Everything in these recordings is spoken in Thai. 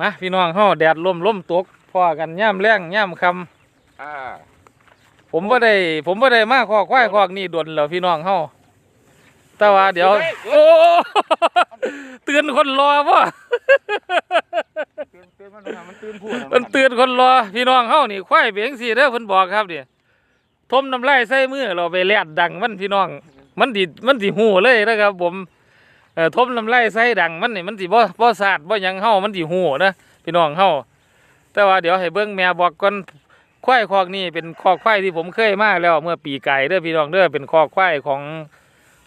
มาพี่น้องเฮาแดดลมลมตกพอกันย่ำแรงย่ำคอ่าำผมบ่ได้ ผมบ่ได้มาคอกควายคอกนี่ดนแล้วพี่น้องเฮาแต่ว่าเดี๋ยวโอ้เตือนคนรอบ่ตื่นตื่นมันนะมันตื่นพูดมันเตือนคนรอพี่น้องเฮานี่ควายเบียงสิเด้อเพิ่นบอกครับนี่ทมน้ำลายใส่มือเราไปแลดดังมันพี่น้อง มันสิมันสิหูเลยนะครับผม เอ่อทมน้ำลายใส่ดังมันนี่มันสิบ่บ่สาดบ่หยังเฮามันสิหูนะพี่น้องเฮาแต่ว่าเดี๋ยวให้เบิ่งแม่บอกก่อนควายคอกนี่เป็นคอกควายที่ผมเคยมาแล้วเมื่อปีไก่เด้อพี่น้องเด้อเป็นคอกควายของ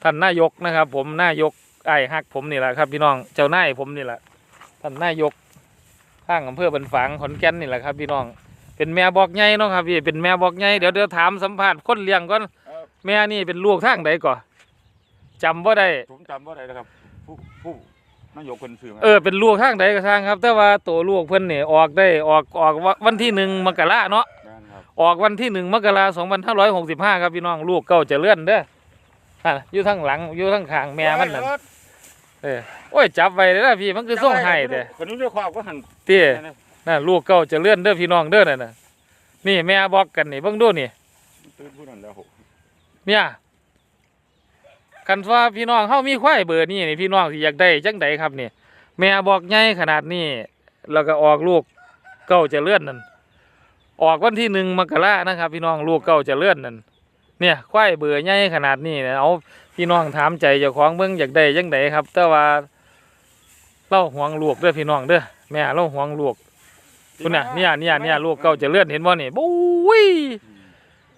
ท่านนายกนะครับ ผมนายกไอ้ายฮักผมนี่แหละครับ พี่น้องเจ้านายผมนี่แหละท่านนายกข้างอำเภอบันฝางขอนแก่นนี่แหละครับ พี่น้อง เป็นแม่บอกใหญ่เนาะครับพี่เป็นแม่บอกใหญ่เดี๋ยวเดี๋ยวถามสัมภาษณ์คนเลี้ยงก่อนแม่นี่เป็นลูกทางใดก่อน จำว่าได้ ผมจำว่าอะไรนะครับ ผู้ผู้นายกคนสื่อมาเออเป็นลูกทางใดก็ทางครับ แต่ว่าตัวลูกเพิ่นนี่ออกได้ออกออกวันที่หนึ่งมกราเนาะแม่นครับออกวันที่หนึ่งมกราสองพันห้าร้อยหกสิบห้าครับพี่น้องลูกเก่าเจะเลื่อนเด้ออะอยู่ทางหลังอยู่ทางข้างแม่มันนั่นเออโอ้ยจับไว้เลยนะพี่มันคือส่งให้แต่คนนี้ด้วยความก็หันเตี้ยน่ะลูกเก่าเจะเลื่อนเด้อพี่น้องเด้อน่ะน่ะนี่แม่บอกกันนี่เบิ่งดูนี่ตื่นพูดนั่นแล้วเนี่ย คันว่าพี่น้องเฮามีควายเบอร์นี่นี่พี่น้องสิอยากได้จังใดครับนี่แม่บอกใหญ่ขนาดนี้แล้วก็ออกลูกเก่าจะเลื่อนนั่นออกวันที่หนึ่งมกรานะครับ พี่น้องลูกเก่าจะเลื่อนนั่นเนี่ยควายเบอร์ใหญ่ขนาดนี้นะเอาพี่น้องถามใจเจ้าของเบิ่งอยากได้จังใดครับ แต่ว่าเล่าห่วงลูกเด้อพี่น้องเด้อแม่เล่าห่วงลูกคุณน่ะเนี่ยเนี่ยเนี่ยลูกเก่าจะเลื่อนเห็นบ่นี่บุ้ย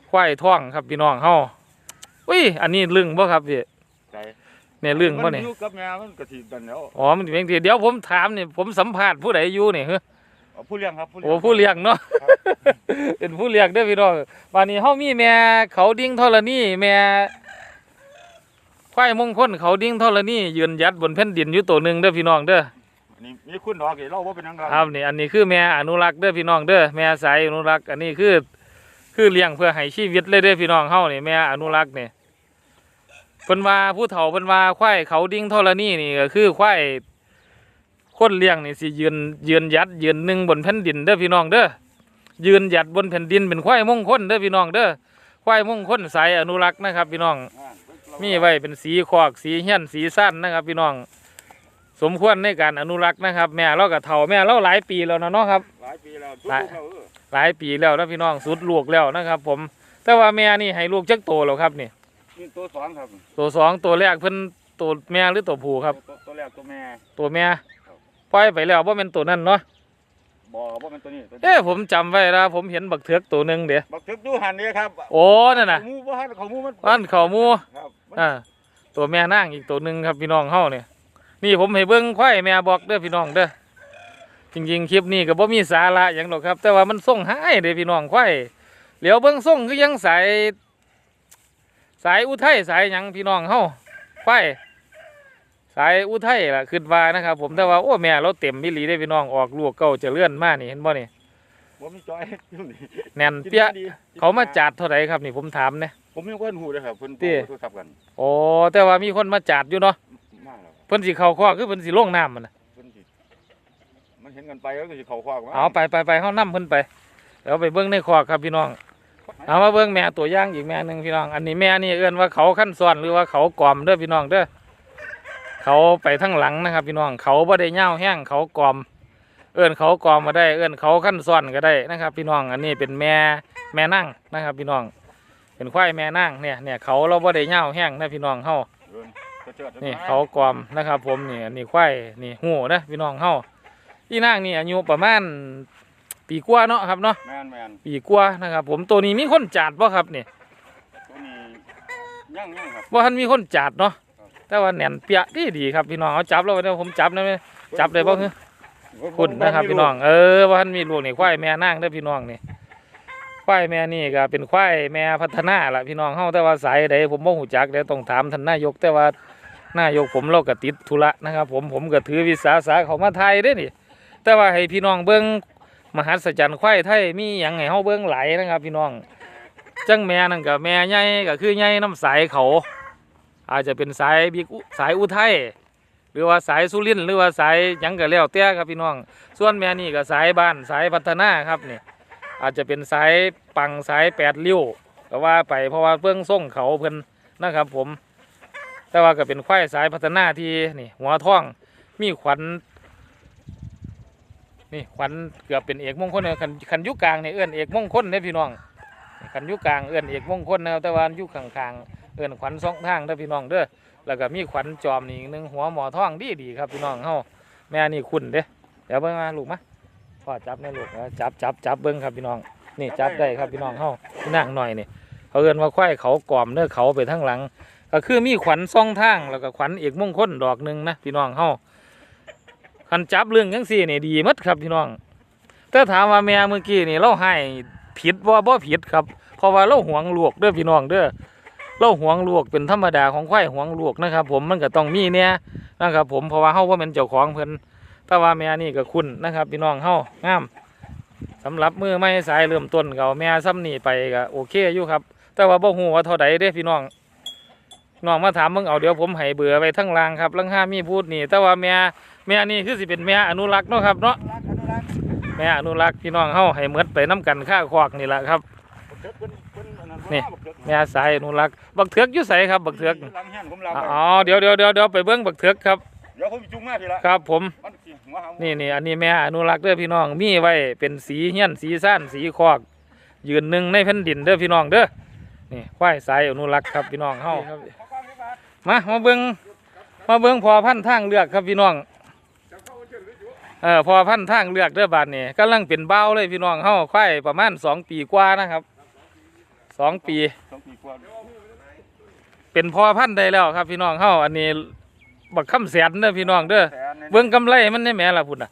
ควายท้องครับพี่น้องเฮาอุ้ยอันนี้ลึงบ่ครับพี่ ใจเนี่ยลึงบ่มันนี่อยู่กับแม่มันกระถิ่นกันแล้วอ๋อมันเป็นทีเดี๋ยวผมถามนี่ผมสัมภาษณ์ผู้ใดอยู่นี่เฮ้อเอาผู้เลี้ยงครับโอ้ผู้เลี้ยงเนาะเป็นผู้เลี้ยงเด้อพี่น้องวันนี้เฮามีแม่เขาดิ้งธรณีแม่ควายมงคลเขาดิ้งธรณียืนหยัดบนแผ่นดินอยู่ตัวหนึงเด้อพี่น้องเด้อ อันนี้มีคุณดอกเล่าว่าเป็นยังไงครับนี่อันนี้คือแม่อนุรักษ์เด้อพี่น้องเด้อแม่สายอนุรักษ์อันนี้คือ คือเลี้ยงเพื่อให้ชีวิตเลยเด้อพี่น้องเฮานี่แม่อนุรักษ์นี่ เพิ่นว่าผู้เฒ่าเพิ่นว่าควายเขาดิ้งธรณีนี่ก็คือควายคนเลี้ยงนี่สิยืนยืนหยัดยืนหนึ่งบนแผ่นดินเด้อพี่น้องเด้อยืนหยัดบนแผ่นดินเป็นควายมงคลเด้อพี่น้องเด้อควายมงคลสายอนุรักษ์นะครับ พี่น้องมีไว้เป็นสีคอกสีเฮี้ยนสีสั้นนะครับ พี่น้อง สมควรในการอนุรักษ์นะครับ แม่เรากับเฒ่าแม่เราหลายปีแล้วนะเนาะครับ หลายปีแล้วหลายทุกๆแล้วเออหลายปีแล้วนะพี่น้องสุดลูกแล้วนะครับ ผม แต่ว่าแม่นี่ให้ลูกจักโตแล้วครับนี่ นี่ตัวสองครับตัวสองตัวแรกเพิ่นตัวแม่หรือตัวผู้ครับ ตัวตัวแรกตัวแม่ ตัวแม่ปล่อยไปแล้วว่าเป็นตัวนั้นเนาะบ่ว่าเป็นตัวนี้ตัวนี้เอ้ผมจำไว้นะผมเห็นบักเถือกตัวหนึ่งเดี๋ยวบักทึกดูหันนี่ครับ โอ้นั่นน่ะเขามูบ่หันเขามูมันบ้านเขาหมูครับมันอ่าตัวแม่นางอีกตัวหนึ่งครับพี่น้องเฮาเนี่ยนี่ผมให้เบิ้งควายแม่บอกเด้อพี่น้องเด้อจริงๆคลิปนี้ก็บ่มีสาระอย่างหรอกครับ แต่ว่ามันส่งหายเด้อพี่น้องควายเหลียวเบิ้งส่งคือยังสาย สายอุทัยสายหยังพี่น้องเฮาควายสายอุทัยล่ะคิดว่านะครับ ผมแต่ว่าโอ้แม่เราเต็มมิลีได้อพี่น้องออกลูกเก่าจะเลื่อนมานี่เห็นบ่นี่ผมมีจอยอยู่นี่แน่นเปี้ยเขามาจัดเท่าไหร่ครับนี่ผมถามเนี่ย ผมมีคนหูเลยครับเพิ่นติ โทรศัพท์กันโอ้แต่ว่ามีคนมาจัดอยู่เนาะมาแล้วเพิ่นสิเข้าคอกคือเพิ่นสิลงน้ำมันน่ะ เพิ่นสิมันเห็นกันไปแล้วก็สิเข้าคอกมาเอาไปไปไปเขานํเพิ่นไปเดี๋ยวไปเบิ้งในคอกครับพี่น้อง เอามาเบิ้งแม่ตัวย่างอีกแม่หนึ่งพี่น้อง อันนี้แม่นี่เอื้อนว่าเขาขั้นซ้อนหรือว่าเขากลอมเด้อพี่น้องเด้อเขาไปทั้งหลังนะครับ พี่น้องเขาบ่ได้เง่าแห้งเขากลอม เอื้อนเขากลอมมาได้ เอื้อนเขาขั้นซ้อนก็ได้นะครับ พี่น้องอันนี้เป็นแม่แม่นั่งนะครับ พี่น้อง เป็นควายแม่นั่งเนี่ยเนี่ยเขาเราบ่ได้เง่าแห้งนะพี่น้องเฮานี่เขากลอมนะครับ ผมนี่อันนี้ควายนี่หูนะพี่น้องเฮาอีนางนี่อายุประมาณ ปีกว่าเนาะครับเนาะแม่นแม่นปีกว่านะครับ ผมตัวนี้มีคนจัดป่ะครับนี่ตัวนี้ยั่งยั่งครับว่าท่านมีคนจัดเนาะแต่ว่าแหน่นเปียะดีดีครับพี่น้องเอาจับเราไว้เดี๋ยวผมจับนะจับได้ป่ะคุณนะครับพี่น้องเออว่าท่านมีลูกนี่ควายแม่นางเด้อพี่น้องนี่ควายแม่นี่ก็เป็นควายแม่พัฒนาล่ะพี่น้องเฮาแต่ว่าสายใดผมบ่ฮู้จักเดี๋ยวต้องถามท่านนายกแต่ว่านายกผมเราก็ติดธุระนะครับ ผมผมก็ถือวิสาสะเขามาไทยเด้อนี่ แต่ว่าให้พี่น้องเบิ่ง มหัศจรรย์ควายไทยมีหยังให้เฮาเบิ่งไหลนะครับ พี่น้อง จังแม่นั่นกับแม่ใหญ่ก็คือใหญ่น้ำสายเขา อาจจะเป็นสายบิ๊กอุสายอุทัยหรือว่าสายสุรินหรือว่าสายยังก็แล้วแต่ครับพี่น้อง ส่วนแม่นี่ก็สายบ้านสายพัฒนาครับนี่อาจจะเป็นสายปังสายแปดริ้วก็ว่าไปเพราะว่าเบื้องส่งเขาเพิ่นนะครับผม แต่ว่าก็เป็นควายสายพัฒนาที่นี่หัวท้องมีขวัญ นี่ขวัญเกือบเป็นเอกมงคลเนี่ยคันคันยุกลางเนี่ยเอื้อนเอกมงคลเนี่ยพี่น้องคันยุกลางเอื้อนเอกมงคลนะครับแต่ว่ายุข้างๆเอื้อนขวัญสองทางเด้อพี่น้องเด้อแล้วก็มีขวัญจอมนี่หนึงหัวหมอท้องดีดีครับพี่น้องเฮาแม่นี่คุณเด้เดี๋ยวเบิ่งมาลูกมาพ่อจับแม่ลูกจับจับจับเบิ่งครับพี่น้อง นี่จับได้ครับพี่น้องเฮาพี่นางหน่อยนี่เขาเอิ้นว่าควายเขากล่อมเด้อเขาไปทั้งหลัง ก็คือมีขวัญสองทางแล้วก็ขวัญเอกมงคลดอกหนึ่งนะพี่น้องเฮา คันจับเรื่องจังซี่นี่ดีมัดครับพี่น้อง แต่ถามว่าแม่เมื่อกี้นี่เราให้ผิดว่าบ่ผิดครับ เพราะว่าเราห่วงลูกเด้อพี่น้องเด้อเราห่วงลูกเป็นธรรมดาของควายห่วงลูกนะครับ ผมมันก็ต้องมีเนี่ยนะครับ ผมเพราะว่าเฮาบ่แม่นเจ้าของเพิ่นแต่ว่าแม่นี่ก็คุณนะครับ พี่น้องเฮางามสำหรับมือไม่สายเริ่มต้นก็เอาแม่ซ้ำนี่ไปก็โอเคอยู่ครับ แต่ว่าบ่ฮู้ว่าเท่าใดเด้พี่น้องน้องมาถามมึงเอาเดี๋ยวผมให้เบื่อไปทั้งรางครับลังห้ามีพูดนี่ แต่ว่าแม่ แม่นี่คือสิเป็นแม่อนุรักษ์เนาะครับเนาะแม่อนุรักษ์พี่น้องเฮาให้หมดไปน้กันค่าควักนี่แหละครับนี่แม่สายอนุรักษ์บักเถือกอยู่ใสครับบักเถือกหลังเฮียนผมหลังอ๋อเดี๋ยวเดี๋ยวเดี๋ยวเดี๋ยวไปเบิ้งบักเถือกครับเดี๋ยวผมจุงมาทีละครับ ผม มันสิหัวหางนี่นี่อันนี้แม่อนุรักษ์เด้อพี่น้องมีไว้เป็นสีเฮียนสีซ่านสีคอก ยืนหนึ่งในแผ่นดินเด้อพี่น้องเด้อนี่ควายสายอนุรักษ์ครับพี่น้องเฮามามาเบิ้งมาเบิ้งพอพันธุ์ทางเลือกครับพี่น้อง เออพอพันธุ์ทางเลือกเด้อบาดนี่กำลังเป็นเบ้าเลยพี่น้องเฮาควายประมาณสองปีกว่านะครับสองปี สองปีกว่าเป็นพอพันธุ์ได้แล้วครับ พี่น้องเฮาอันนี้บักคำแสนเด้อพี่น้องเด้อแสนนี่เบิ้งกำไรมันได้แหม่ละพุ่นน่ะ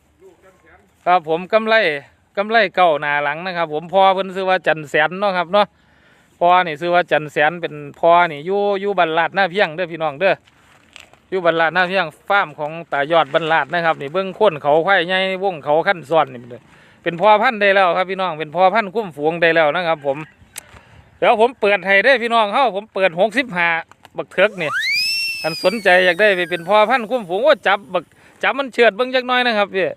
ครับผมกำไรกำไรเก่าหน้าหลังนะครับ ผมพอเพิ่นซื้อว่าจันแสนเนาะครับเนาะพอนี่ซื้อว่าจันแสนเป็นพอนี่อยู่อยู่บรรลาดหน้าเพียงเด้อพี่น้องเด้อ อยู่บรรลาดหน้าเพียงฟาร์มของตายอดบรรลาดนะครับนี่เบิ้องโค้นเขาควายใหญ่วงเขาขั้นซ้อนนี่เป็นพอพันธุ์ได้แล้วครับพี่น้องเป็นพอพันธุ์คุ้มฝูงได้แล้วนะครับ ผม เดี๋ยวผมเปิดให้ได้พี่น้องเฮาผมเปิดหกสิบห้าบักเถิกนี่ท่านสนใจอยากได้ไปเป็นพอพันธุ์คุ้มฝูงว่าจับบักจับมันเฉือดเบิ้องจักน้อยนะครับพี่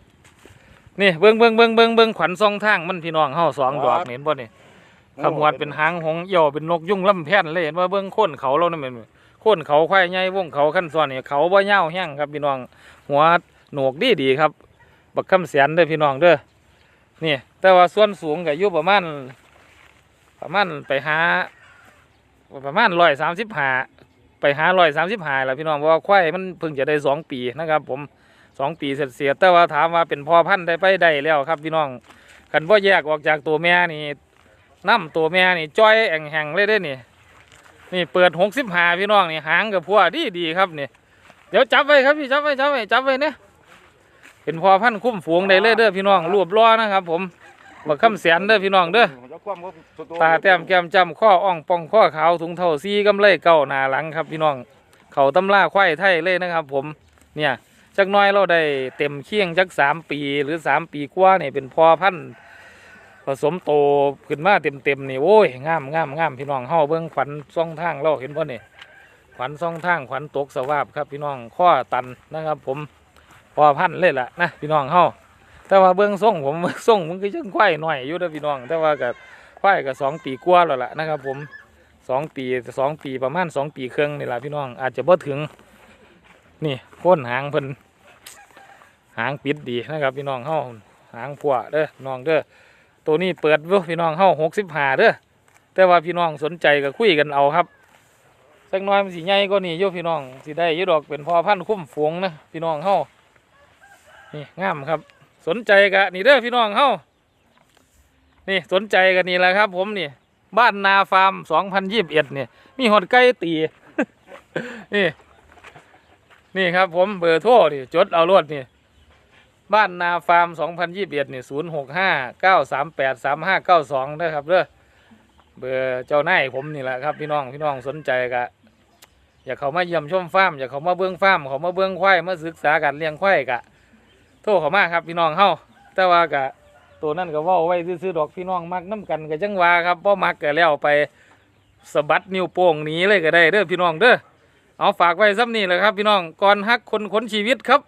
นี่เบิ้องเบิ้องเบิ้องเบิ้องเบิ้องขวัญซองทางมันพี่น้องเฮาสองดอกเห็นบ่นี่ขมวดเป็นหางหงส์เหี่ยวเป็นนกยุ่งล่ำแพนเลยเห็นว่าเบิ้องโค่นเขาเราเนี่แม่น ค่นเขาควายใหญ่วงเขาขั้นซ้อนนี่เขาบ่ยาแห้งครับพี่น้อง หัวหนวกดีดีครับ บักคำแสนเด้อพี่น้องเด้อนี่แต่ว่าส่วนสูงก็อยู่ประมาณประมาณไปหา ประมาณร้อยสามสิบหาไปหาร้อยสามสิบหาแหละพี่น้องเพราะว่าควายมันเพิ่งจะได้สองปีนะครับ ผมสองปีเสร็จๆแต่ว่าถามว่าเป็นพ่อพันธุ์ได้ไปได้แล้วครับ พี่น้องขันพ่แยกออกจากตัวแม่นี่น้ำตัวแม่นี่จ้อยแองแหงเลยได้นี่ นี่เปิดหกสิบหาพี่น้องนี่หางกับพัวดีดีๆครับนี่เดี๋ยวจับไว้ครับพี่จับไว้จับไว้จับไว้เนี่ยเป็นพ่อพันธุ์คุ้มฝูงได้เลยเด้อพี่น้องรวบล้อนะครับ ผมบักคำแสนเด้อพี่น้องเด้อจะคว่ำก็ตัวตาแต้มแก้มจำข้ออ่องป่องข้อขาวถุงเท่าซีกำไลเก้าหนาหลังครับพี่น้องเขาตำล่าควายไทยเลยนะครับ ผมเนี่ยจักหน้อยเราได้เต็มเคียงจักสามปีหรือสามปีกว่าเนี่ยเป็นพอพันธุ์ ผสมโตขึ้นมาเต็มเต็มๆนี่โอ้ยงามงามงามพี่น้องเฮาเบิ้งขวัญซ่องทางเราเห็นป่ะนี่ขวัญซ่องทางขวัญตกสวาบครับพี่น้องข้อตันนะครับ ผมพอพันเลยล่ะนะพี่น้องเฮาแต่ว่าเบิ้องส่งผมส่งมันก็ยังควายหน่อยอยู่เด้อพี่น้อง แต่ว่ากับควายก็สองปีกว่าแล้วล่ะนะครับ ผมสองปีสองปีประมาณสองปีครึ่งนี่แหละพี่น้อง อาจจะบ่ถึง นี่โค่นหางเพิ่นหางปิดดีนะครับ พี่น้องเฮาหางผัวเด้อน้องเด้อ ตัวนี้เปิดเว้พี่น้องเฮาหกสิบห้าเด้อแต่ว่าพี่น้องสนใจก็คุยกันเอาครับสักน้อยมันสิใหญ่ก็นี่โยพี่น้องสิได้ยดอกเป็นพอพันธุ์คุ้มฝงนะพี่น้องเฮานี่งามครับ สนใจกะนี่เด้อพี่น้องเฮานี่สนใจกันนี่แหละครับ ผมนี่ บ้านนาฟาร์มสองพันยี่สิบเอ็ดเนี่ยมีหอดไก่ตีนี่ นี่ครับผมเบอร์โทรนี่จดเอารวดนี่ บ้านนาฟาร์มสองพันยี่สิบเอ็ดนี่ศูนย์หกห้าเก้าสามแปดสามห้าเก้าสองนะครับเด้อเบอร์เจ้าหนายผมนี่แหละครับพี่น้องพี่น้องสนใจกะอยากเขามาเยี่ยมชมฟาร์มอยากเขามาเบื้องฟาร์มเขามาเบื้องควายมาศึกษาการเลี้ยงควายกะ โทรเขามาครับพี่น้องเฮาแต่ว่ากะตัวนั่นก็ว่าไว้ซื้อๆดอกพี่น้องมักน้ำกันก็จังว่าครับเพราะมักก็แล้วไปสะบัดนิ้วโป้งหนีเลยก็ได้เด้อพี่น้องเด้อเอาฝากไว้ซ้ำนี่แหละครับ พี่น้องก่อนฮักคนขนชีวิตครับ